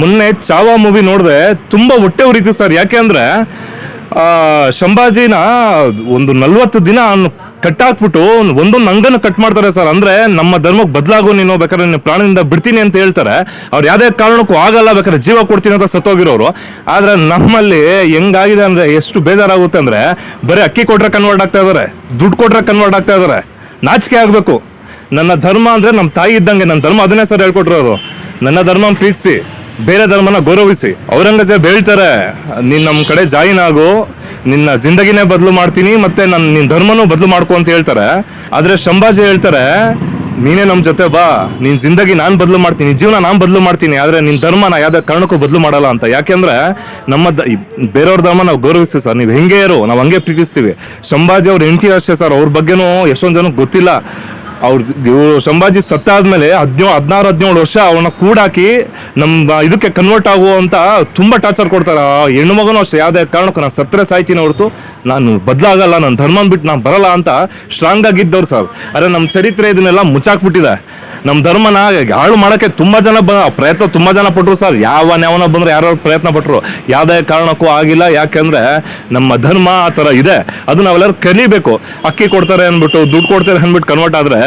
ಮೊನ್ನೆ ಚಾವಾ ಮೂವಿ ನೋಡಿದೆ, ತುಂಬಾ ಹೊಟ್ಟೆ ಉರಿತು ಸರ್ ಯಾಕೆ ಅಂದ್ರೆ ಶಂಭಾಜಿನ ಒಂದು ನಲ್ವತ್ತು ದಿನ ಕಟ್ ಹಾಕ್ಬಿಟ್ಟು ಒಂದೊಂದು ಅಂಗನ ಕಟ್ ಮಾಡ್ತಾರೆ ಸರ್ ಅಂದ್ರೆ ನಮ್ಮ ಧರ್ಮಕ್ಕೆ ಬದಲಾಗು ನೀನು ಬೇಕಾದ್ರೆ ನಿನ್ನ ಪ್ರಾಣದಿಂದ ಬಿಡ್ತೀನಿ ಅಂತ ಹೇಳ್ತಾರೆ. ಅವ್ರು ಯಾವುದೇ ಕಾರಣಕ್ಕೂ ಆಗಲ್ಲ, ಬೇಕಾದ್ರೆ ಜೀವ ಕೊಡ್ತೀನಿ ಅಂತ ಸತ್ತೋಗಿರೋರು. ಆದ್ರೆ ನಮ್ಮಲ್ಲಿ ಹೆಂಗಾಗಿದೆ ಅಂದ್ರೆ, ಎಷ್ಟು ಬೇಜಾರಾಗುತ್ತೆ ಅಂದ್ರೆ, ಬರೀ ಅಕ್ಕಿ ಕೊಟ್ರೆ ಕನ್ವರ್ಟ್ ಆಗ್ತಾ ಇದಾರೆ, ದುಡ್ಡು ಕೊಟ್ರೆ ಕನ್ವರ್ಟ್ ಆಗ್ತಾ ಇದಾರೆ. ನಾಚಿಕೆ ಆಗಬೇಕು. ನನ್ನ ಧರ್ಮ ಅಂದ್ರೆ ನಮ್ಮ ತಾಯಿ ಇದ್ದಂಗೆ, ನನ್ನ ಧರ್ಮ ಅದನ್ನೇ ಸರ್ ಹೇಳ್ಕೊಟ್ಟಿರೋದು. ನನ್ನ ಧರ್ಮ ಪ್ರೀತಿಸಿ. ಬೇರೆ ಧರ್ಮನ ಗೌರವಿಸಿ. ಔರಂಗಜೇಬ್ ಹೇಳ್ತಾರೆ, ನೀನ್ ನಮ್ಮ ಕಡೆ ಜಾಯಿನ್ ಆಗು, ನಿನ್ನ ಜಿಂದಗಿನೇ ಬದಲು ಮಾಡ್ತೀನಿ, ಮತ್ತೆ ನನ್ನ ನಿನ್ನ ಧರ್ಮನೂ ಬದಲು ಮಾಡ್ಕೊ ಅಂತ ಹೇಳ್ತಾರೆ. ಆದ್ರೆ ಶಂಭಾಜಿ ಹೇಳ್ತಾರೆ, ನೀನೇ ನಮ್ಮ ಜೊತೆ ಬಾ ನಿನ್ನ ಜಿಂದಗಿ ನಾನು ಬದಲು ಮಾಡ್ತೀನಿ ಜೀವನ ನಾನು ಬದಲು ಮಾಡ್ತೀನಿ, ಆದ್ರೆ ನಿನ್ನ ಧರ್ಮ ನಾ ಯಾವ್ದೇ ಕಾರಣಕ್ಕೂ ಬದಲು ಮಾಡಲ್ಲ ಅಂತ. ಯಾಕೆಂದ್ರೆ ನಮ್ಮ ದ- ಬೇರೆಯವ್ರ ಧರ್ಮ ನಾವು ಗೌರವಿಸ್ತೀವಿ ಸರ್, ನೀವು ಹೆಂಗೆ ಇರೋ, ನಾವು ಹಂಗೆ ಪ್ರೀತಿಸ್ತೀವಿ. ಶಂಭಾಜಿ ಅವ್ರ ಹೆಂಡತಿ ಅಷ್ಟೇ ಸರ್, ಅವ್ರ ಬಗ್ಗೆನೂ ಎಷ್ಟೊಂದು ಜನಕ್ಕೆ ಗೊತ್ತಿಲ್ಲ. ಅವ್ರ ಇವರು ಸಂಭಾಜಿ ಸತ್ತಾದ್ಮೇಲೆ ಹದಿನೇಳು ಹದಿನಾರು, ಹದಿನೇಳು ವರ್ಷ ಅವನ ಕೂಡಾಕಿ ನಮ್ಮ ಇದಕ್ಕೆ ಕನ್ವರ್ಟ್ ಆಗುವಂತ ತುಂಬಾ ಟಾರ್ಚರ್ ಕೊಡ್ತಾರೆ. ಹೆಣ್ಣು ಮಗನೂ ಅಷ್ಟೇ. ಯಾವುದೇ ಕಾರಣಕ್ಕೂ ನಾನು ಸತ್ತರೆ ಸಾಯ್ತೀನಿ ಹೊರತು ನಾನು ಬದಲಾಗಲ್ಲ ನನ್ನ ಧರ್ಮನ್ ಬಿಟ್ಟು ನಾನು ಬರಲ್ಲ ಅಂತ ಸ್ಟ್ರಾಂಗ್ ಆಗಿದ್ದವ್ರು ಸರ್ ಅರೆ ನಮ್ಮ ಚರಿತ್ರೆ ಇದನ್ನೆಲ್ಲ ಮುಚ್ಚಾಕ್ಬಿಟ್ಟಿದೆ. ನಮ್ಮ ಧರ್ಮನ ಹಾಳು ಮಾಡಕ್ಕೆ ತುಂಬಾ ಜನ ಬ ಪ್ರಯತ್ನ ತುಂಬಾ ಜನ ಪಟ್ರು ಸರ್ ಯಾವ ಯಾವನ ಬಂದ್ರೆ ಯಾರು ಪ್ರಯತ್ನ ಪಟ್ರು. ಯಾವುದೇ ಕಾರಣಕ್ಕೂ ಆಗಿಲ್ಲ. ಯಾಕೆಂದರೆ ನಮ್ಮ ಧರ್ಮ ಆ ಥರ ಇದೆ. ಅದು ನಾವೆಲ್ಲರೂ ಕಲಿಬೇಕು. ಅಕ್ಕಿ ಕೊಡ್ತಾರೆ ಅಂದ್ಬಿಟ್ಟು, ದುಡ್ಡು ಕೊಡ್ತಾರೆ ಅಂದ್ಬಿಟ್ಟು ಕನ್ವರ್ಟ್ ಆದ್ರೆ